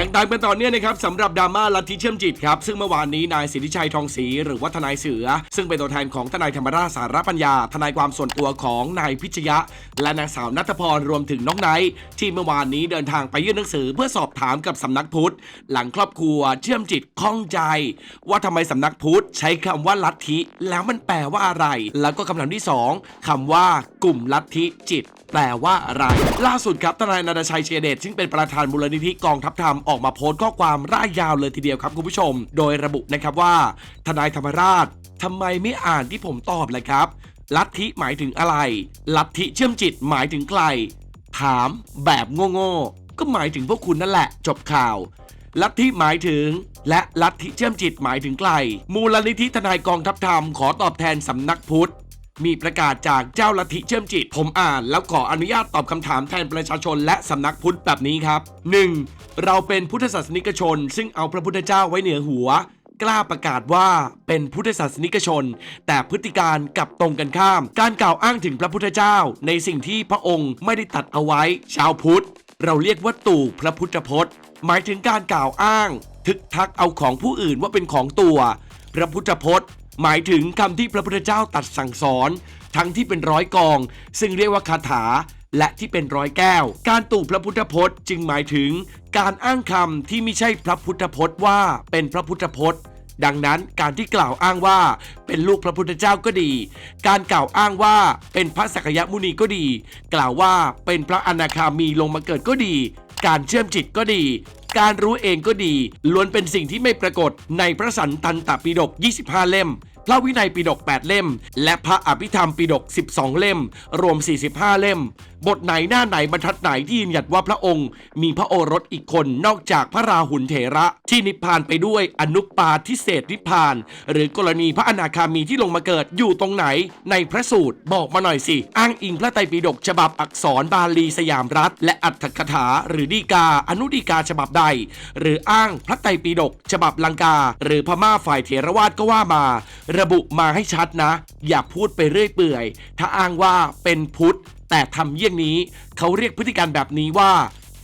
ยังตามกันต่อเนื่องนะครับสำหรับดราม่าลัทธิเชื่อมจิตครับซึ่งเมื่อวานนี้นายสิทธิชัยทองศรีหรือว่าทนายเสือ ซึ่งเป็นตัวแทนของทนายธรรมราชสารปัญญา ทนายความส่วนตัวของนายพิชยะ และนางสาวนัทพรรวมถึงน้องไนท์ที่เมื่อวานนี้เดินทางไปยื่นหนังสือเพื่อสอบถามกับสำนักพุทธ หลังครอบครัวเชื่อมจิตข้องใจ ว่าทำไมสำนักพุทธใช้คำว่าลัทธิ แล้วมันแปลว่าอะไร แล้วก็คำถามที่สองคำว่ากลุ่มลัทธิจิต แปลว่าอะไร ล่าสุดครับทนายนาดาชัยเชเดชซึ่งเป็นประธานมูลนิธิกองทัพธรรมออกมาโพสต์ข้อความร่ายยาวเลยทีเดียวครับคุณผู้ชม โดยระบุนะครับว่า ทนายธรรมราชทำไมไม่อ่านที่ผมตอบเลยครับ ลัทธิหมายถึงอะไร ลัทธิเชื่อมจิตหมายถึงใคร ถามแบบโง่ๆก็หมายถึงพวกคุณนั่นแหละ จบข่าว ลัทธิหมายถึง และลัทธิเชื่อมจิตหมายถึงใคร มูลนิธิทนายกองทัพธรรมขอตอบแทนสำนักพุทธ มีประกาศจากเจ้าลัทธิเชื่อมจิต ผมอ่านแล้วขออนุญาตตอบคำถามแทนประชาชนและสำนักพุทธแบบนี้ครับ 1. เราเป็นพุทธศาสนิกชน ซึ่งเอาพระพุทธเจ้าไว้เหนือหัว กล้าประกาศว่าเป็นพุทธศาสนิกชน แต่พฤติการกลับตรงกันข้าม การกล่าวอ้างถึงพระพุทธเจ้า ในสิ่งที่พระองค์ไม่ได้ตัดเอาไว้ ชาวพุทธ เราเรียกว่าตู่พระพุทธพจน์ หมายถึงการกล่าวอ้าง ทึกทักเอาของผู้อื่นว่าเป็นของตัว พระพุทธพจน์ หมายถึงคำที่พระพุทธเจ้าตัดสั่งสอน ทั้งที่เป็นร้อยกอง ซึ่งเรียกว่าคาถาและที่เป็นร้อยแก้ว การตู่พระพุทธพจน์ จึงหมายถึง การอ้างคำที่ไม่ใช่พระพุทธพจน์ว่าเป็นพระพุทธพจน์ดังนั้นการที่กล่าวอ้างว่าเป็นลูกพระพุทธเจ้าก็ดี การกล่าวอ้างว่าเป็นพระสักยมุนีก็ดี กล่าวว่าเป็นพระอนาคามีลงมาเกิดก็ดี การเชื่อมจิตก็ดี การรู้เองก็ดี ล้วนเป็นสิ่งที่ไม่ปรากฏในพระสันตันตปิฎก25 เล่ม พระวินัยปิฎก8เล่ม และพระอภิธรรมปิฎก12 เล่ม รวม 45 เล่มบทไหนหน้าไหนบรรทัดไหนที่ยืนหยัดว่าพระองค์ มีพระโอรสอีกคนนอกจากพระราหุลเถระ ที่นิพพานไปด้วยอนุปปาทิเศษนิพพาน หรือกรณีพระอนาคามีที่ลงมาเกิดอยู่ตรงไหน ในพระสูตรบอกมาหน่อยสิ อ้างอิงพระไตรปิฎกฉบับอักษรบาลีสยามรัฐ และอัตถกถา หรือดีกา อนุดีกาฉบับใด หรืออ้างพระไตรปิฎกฉบับลังกา หรือพม่าฝ่ายเถรวาทก็ว่ามา ระบุมาให้ชัดนะ อย่าพูดไปเรื่อยเปื่อย ถ้าอ้างว่าเป็นพุทธ แต่ทำเยี่ยงนี้เขาเรียกพฤติการแบบนี้ว่า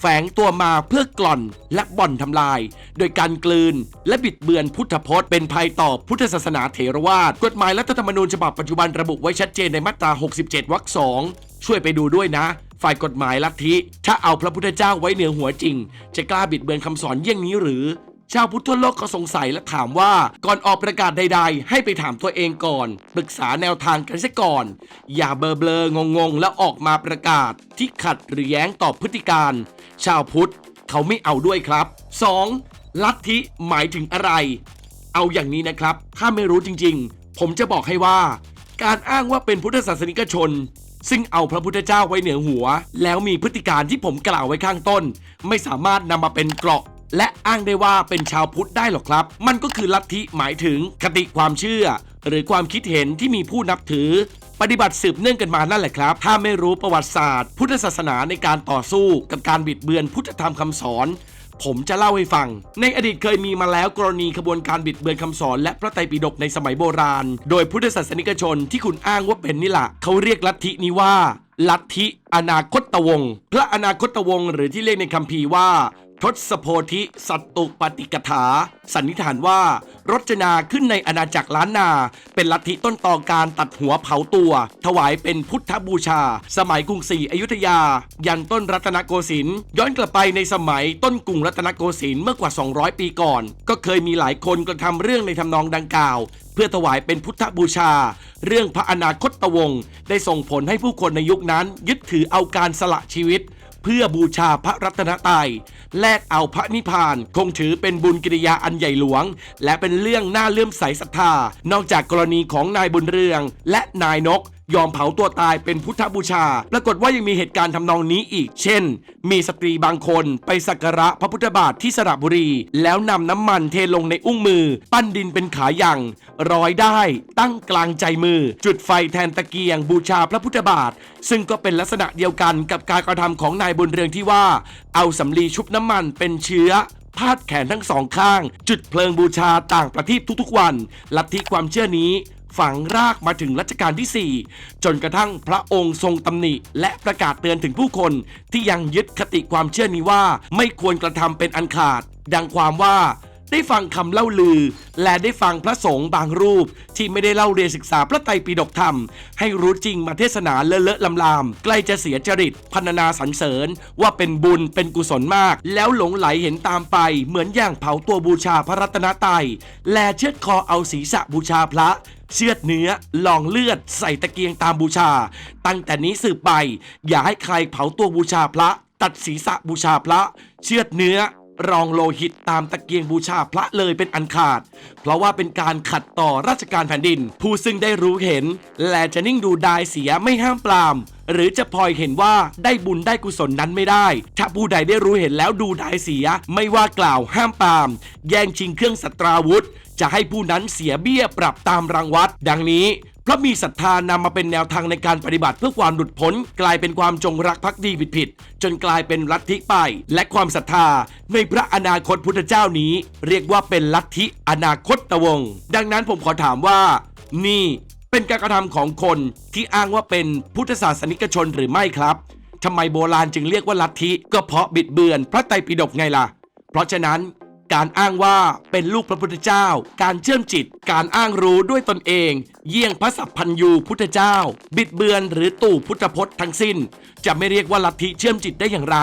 แฝงตัวมาเพื่อกล่อนและบ่อนทำลาย โดยการกลืนและบิดเบือนพุทธพจน์ เป็นภัยต่อพุทธศาสนาเถรวาทกฎหมายรัฐธรรมนูญฉบับปัจจุบันระบุไว้ชัดเจนในมาตรา 67 วรรคสองช่วยไปดูด้วยนะ ฝ่ายกฎหมายลัทธิ ถ้าเอาพระพุทธเจ้าไว้เหนือหัวจริง จะกล้าบิดเบือนคำสอนเยี่ยงนี้หรือ ชาวพุทธทั่วโลกก็สงสัยและถามว่าก่อนออกประกาศใด ๆ ให้ไปถามตัวเองก่อนปรึกษาแนวทางกันซะก่อน อย่าเบลอเบลองงๆ แล้วออกมาประกาศที่ขัดหรือแย้งต่อพฤติการ ชาวพุทธเขาไม่เอาด้วยครับ 2. ลัทธิหมายถึงอะไร เอาอย่างนี้นะครับ ถ้าไม่รู้จริงๆ ผมจะบอกให้ว่า การอ้างว่าเป็นพุทธศาสนิกชน ซึ่งเอาพระพุทธเจ้าไว้เหนือหัว แล้วมีพฤติการที่ผมกล่าวไว้ข้างต้น ไม่สามารถนำมาเป็นเกราะ และอ้างได้ว่าเป็นชาวพุทธได้หรอกครับ มันก็คือลัทธิหมายถึงคติความเชื่อ หรือความคิดเห็นที่มีผู้นับถือ ปฏิบัติสืบเนื่องกันมานั่นแหละครับ ถ้าไม่รู้ประวัติศาสตร์ พุทธศาสนาในการต่อสู้กับการบิดเบือนพุทธธรรมคำสอน ผมจะเล่าให้ฟัง ในอดีตเคยมีมาแล้วกรณีขบวนการบิดเบือนคำสอนและพระไตรปิฎกในสมัยโบราณ โดยพุทธศาสนิกชนที่คุณอ้างว่าเป็นนี่แหละเขาเรียกลัทธินี้ว่าลัทธิอนาคตวงศ์พระอนาคตวงศ์หรือที่เรียกในคัมภีร์ว่า ทศโพธิสัตตุปฏิกถา สันนิษฐานว่ารจนาขึ้นในอาณาจักรล้านนา เป็นลัทธิต้นตอการตัดหัวเผาตัว ถวายเป็นพุทธบูชา สมัยกรุงศรีอยุธยา ยันต้นรัตนโกสินทร์ย้อนกลับไปในสมัยต้นกรุงรัตนโกสินทร์เมื่อกว่า 200 ปีก่อน ก็เคยมีหลายคนกระทำเรื่องในทำนองดังกล่าว เพื่อถวายเป็นพุทธบูชา เรื่องพระอนาคตวงศ์ได้ส่งผลให้ผู้คนในยุคนั้นยึดถือเอาการสละชีวิต เพื่อบูชาพระรัตนตรัยแลกเอาพระนิพพาน คงถือเป็นบุญกิริยาอันใหญ่หลวง และเป็นเรื่องน่าเลื่อมใสศรัทธา นอกจากกรณีของนายบุญเรือง และนายนก ยอมเผาตัวตายเป็นพุทธบูชา ปรากฏว่ายังมีเหตุการณ์ทำนองนี้อีก เช่น มีสตรีบางคนไปสักการะพระพุทธบาทที่สระบุรี แล้วนำน้ำมันเทลงในอุ้งมือ ปั้นดินเป็นขายังร้อยได้ ตั้งกลางใจมือ จุดไฟแทนตะเกียง บูชาพระพุทธบาท ซึ่งก็เป็นลักษณะเดียวกันกับการกระทำของนายบุญเรืองที่ว่า เอาสำลีชุบน้ำมันเป็นเชื้อพาดแขนทั้งสองข้าง จุดเพลิงบูชาต่างประทีปทุกๆวัน ลัทธิความเชื่อนี้ ฝังรากมาถึงรัชกาลที่ 4 จนกระทั่งพระองค์ทรงตำหนิ และประกาศเตือนถึงผู้คนที่ยังยึดคติความเชื่อนี้ว่า ไม่ควรกระทำเป็นอันขาด ดังความว่า ได้ฟังคำเล่าลือ และได้ฟังพระสงฆ์บางรูป ที่ไม่ได้เล่าเรียนศึกษาพระไตรปิฎกธรรม ให้รู้จริงมาเทศนาเลอะเลอะลำลามใกล้จะเสียจริตพันนาสรรเสริญ ว่าเป็นบุญเป็นกุศลมาก แล้วหลงไหลเห็นตามไป เหมือนอย่างเผาตัวบูชาพระรัตนตรัยและเชือดคอเอาศีรษะบูชาพระเชือดเนื้อลองเลือดใส่ตะเกียงตามบูชา ตั้งแต่นี้สืบไป อย่าให้ใครเผาตัวบูชาพระ ตัดศีรษะบูชาพระ เชือดเนื้อ รองโลหิตตามตะเกียงบูชาพระเลยเป็นอันขาด เพราะว่าเป็นการขัดต่อราชการแผ่นดิน ผู้ซึ่งได้รู้เห็น และจะนิ่งดูดายเสียไม่ห้ามปราม หรือจะพลอยเห็นว่าได้บุญได้กุศลนั้นไม่ได้ ถ้าผู้ใดได้รู้เห็นแล้วดูดายเสีย ไม่ว่ากล่าวห้ามปราม แย่งชิงเครื่องสัตราวุธ จะให้ผู้นั้นเสียเบี้ยปรับตามรางวัด ดังนี้เพราะมีศรัทธานำมาเป็นแนวทางในการปฏิบัติเพื่อความหลุดพ้นกลายเป็นความจงรักภักดีผิดผิดจนกลายเป็นลัทธิไปและความศรัทธาในพระอนาคตพุทธเจ้านี้ เรียกว่าเป็นลัทธิอนาคตตวง ดังนั้นผมขอถามว่า นี่เป็นการกระทำของคนที่อ้างว่าเป็นพุทธศาสนิกชนหรือไม่ครับทำไมโบราณจึงเรียกว่าลัทธิก็เพราะบิดเบือนพระไตรปิฎกไงล่ะ เพราะฉะนั้น การอ้างว่าเป็นลูกพระพุทธเจ้า การเชื่อมจิต การอ้างรู้ด้วยตนเอง เยี่ยงพระสัพพัญยูพุทธเจ้า บิดเบือนหรือตู่พุทธพจน์ทั้งสิ้น จะไม่เรียกว่าลัทธิเชื่อมจิตได้อย่างไร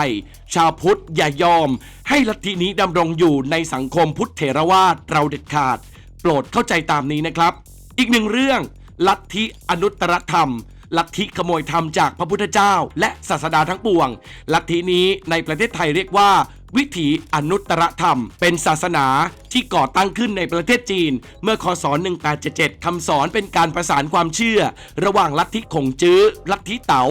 ชาวพุทธอย่ายอม ให้ลัทธินี้ดำรงอยู่ในสังคมพุทธเถรวาทเราเด็ดขาด โปรดเข้าใจตามนี้นะครับ อีกหนึ่งเรื่อง ลัทธิอนุตตรธรรมลัทธิขโมยธรรมจากพระพุทธเจ้า และศาสดาทั้งปวง ลัทธินี้ในประเทศไทยเรียกว่า วิถีอนุตตรธรรม เป็นศาสนาที่ก่อตั้งขึ้นในประเทศจีน เมื่อคศ 1877 คำสอนเป็นการประสานความเชื่อ ระหว่างลัทธิขงจื้อ ลัทธิเต๋า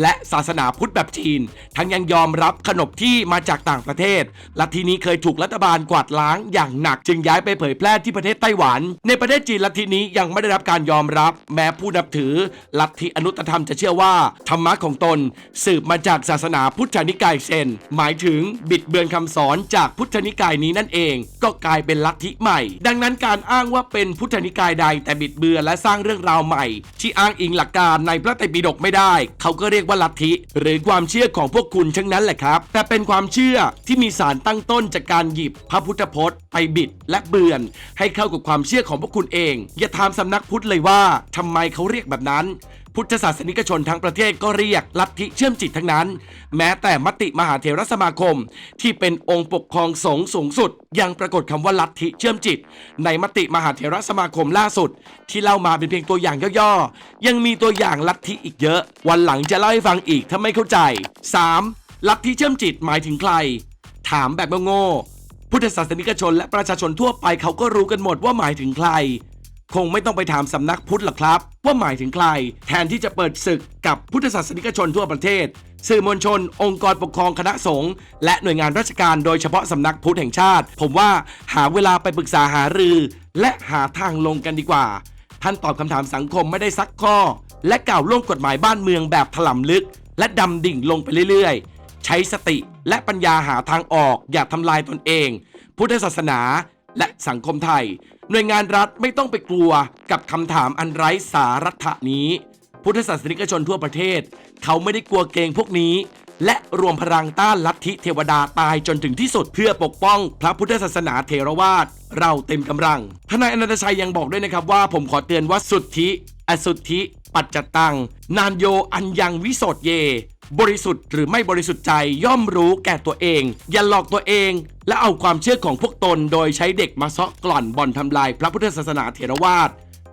และศาสนาพุทธแบบจีน ทั้งยังยอมรับขนบที่มาจากต่างประเทศ ลัทธินี้เคยถูกรัฐบาลกวาดล้างอย่างหนัก จึงย้ายไปเผยแพร่ที่ประเทศไต้หวัน ในประเทศจีนลัทธินี้ยังไม่ได้รับการยอมรับ แม้ผู้นับถือ ลัทธิอนุตธรรมจะเชื่อว่า ธรรมะของตน สืบมาจากศาสนาพุทธนิกายเซน หมายถึงบิดเบือนคำสอนจากพุทธนิกายนี้นั่นเอง ก็กลายเป็นลัทธิใหม่ ดังนั้นการอ้างว่าเป็นพุทธนิกายใดแต่บิดเบือนและสร้างเรื่องราวใหม่ ที่อ้างอิงหลักการในพระไตรปิฎกไม่ได้ เขาก็เรียกว่าลัทธิหรือความเชื่อของพวกคุณทั้งนั้นแหละครับ แต่เป็นความเชื่อที่มีสารตั้งต้นจากการหยิบพระพุทธพจน์ไปบิดและเบือน ให้เข้ากับความเชื่อของพวกคุณเอง อย่าถามสำนักพุทธเลยว่าทำไมเขาเรียกแบบนั้น พุทธศาสนิกชนทั้งประเทศก็เรียกลัทธิเชื่อมจิตทั้งนั้น แม้แต่มติมหาเถรสมาคม ที่เป็นองค์ปกครองสงฆ์สูงสุด ยังปรากฏคำว่าลัทธิเชื่อมจิต ในมติมหาเถรสมาคมล่าสุด ที่เล่ามาเป็นเพียงตัวอย่างย่อๆ ยังมีตัวอย่างลัทธิอีกเยอะ วันหลังจะเล่าให้ฟังอีกถ้าไม่เข้าใจ 3. ลัทธิเชื่อมจิตหมายถึงใคร ถามแบบโง่พุทธศาสนิกชนและประชาชนทั่วไปเขาก็รู้กันหมดว่าหมายถึงใคร คงไม่ต้องไปถามสำนักพุทธหรอกครับ ว่าหมายถึงใคร แทนที่จะเปิดศึกกับพุทธศาสนิกชนทั่วประเทศ สื่อมวลชน องค์กรปกครองคณะสงฆ์และหน่วยงานราชการโดยเฉพาะสำนักพุทธแห่งชาติ ผมว่าหาเวลาไปปรึกษาหารือ และหาทางลงกันดีกว่า ท่านตอบคำถามสังคมไม่ได้ซักข้อ และกล่าวล่วงกฎหมายบ้านเมืองแบบถล่มลึก และดำดิ่งลงไปเรื่อยๆ ใช้สติและปัญญาหาทางออกอย่าทำลายตนเอง พุทธศาสนา และสังคมไทย หน่วยงานรัฐไม่ต้องไปกลัวกับคำถามอันไร้สาระนี้ พุทธศาสนิกชนทั่วประเทศ เขาไม่ได้กลัวเกงพวกนี้ และรวมพลังต้านลัทธิเทวดาตายจนถึงที่สุดเพื่อปกป้องพระพุทธศาสนาเทรวาสเราเต็มกำลังทนายอนันตชัยยังบอกด้วยนะครับว่าผมขอเตือนว่าสุทธิ อสุทธิ ปัจจตัง นานโยอัญยังวิโสทเย บริสุทธิ์หรือไม่บริสุทธิ์ใจย่อมรู้แก่ตัวเอง อย่าหลอกตัวเอง และเอาความเชื่อของพวกตนโดยใช้เด็กมาเซาะกล่อนบ่อนทำลายพระพุทธศาสนาเถรวาท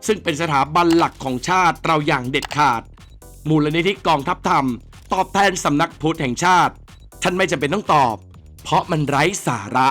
ซึ่งเป็นสถาบันหลักของชาติเราอย่างเด็ดขาด มูลนิธิกองทัพธรรม ตอบแทนสำนักพุทธแห่งชาติท่านไม่จำเป็นต้องตอบ เพราะมันไร้สาระ